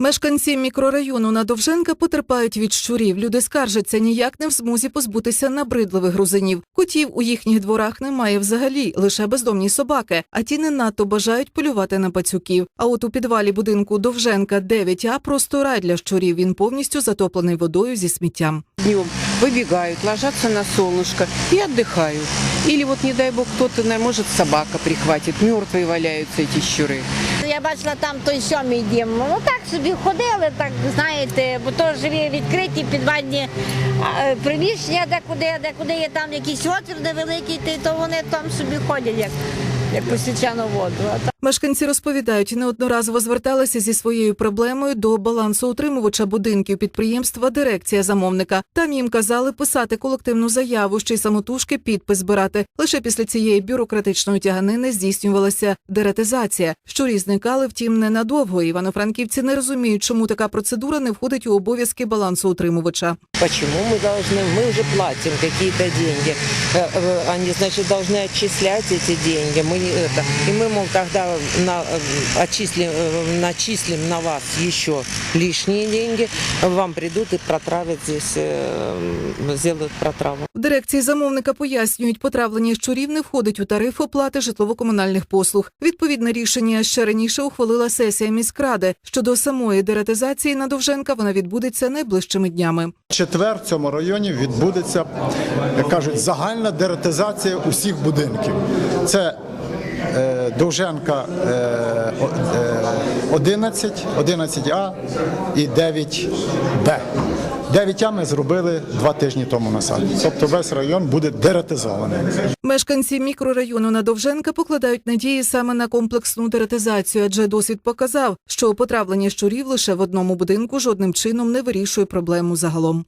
Мешканці мікрорайону на Довженка потерпають від щурів. Люди скаржаться ніяк не в змозі позбутися набридливих грузинів. Котів у їхніх дворах немає взагалі, лише бездомні собаки, а ті не надто бажають полювати на пацюків. А от у підвалі будинку Довженка 9А просто рай для щурів. Він повністю затоплений водою зі сміттям. Днем выбегают, ложатся на солнышко и отдыхают. Или вот, не дай бог, кто-то, на- может, собака прихватит, мертвые валяются эти щуры. Я бачила там той сьомий дім. Ну так собі ходили, так знаєте, бо то живі відкриті підвальні приміщення, де куди, де куди є там якийсь отвір невеликий, то вони там собі ходять, як, як по свячану воду. А так Мешканці розповідають, неодноразово зверталися зі своєю проблемою до балансоутримувача будинків підприємства Дирекція замовника. Там їм казали писати колективну заяву, ще й самотужки підпис збирати. Лише після цієї бюрократичної тяганини здійснювалася деретизація. Щурі зникали, втім, ненадовго. Івано-франківці не розуміють, чому така процедура не входить у обов'язки балансоутримувача. Почему мы должны, мы уже платим какие-то деньги, Э, э, они, значит, должны отчислять эти деньги, мы не это, и мы, мол, тогда на, э, отчислим, э, начислим на вас еще лишние деньги, вам придут и протравят здесь, э, сделают протраву. В дирекції замовника пояснюють, потравлення щурів не входить у тариф оплати житлово-комунальних послуг. Відповідне рішення ще раніше ухвалила сесія міськради. Щодо самої деретизації на Довженка вона відбудеться найближчими днями. четвер в цьому районі відбудеться, як кажуть, загальна деретизація усіх будинків. Це е, Довженка е, е, 11, 11А і 9Б. 9А ми зробили два тижні тому назад. Тобто весь район буде деретизований. Мешканці мікрорайону на Довженка покладають надії саме на комплексну деретизацію, адже досвід показав, що потравлення щурів лише в одному будинку жодним чином не вирішує проблему загалом.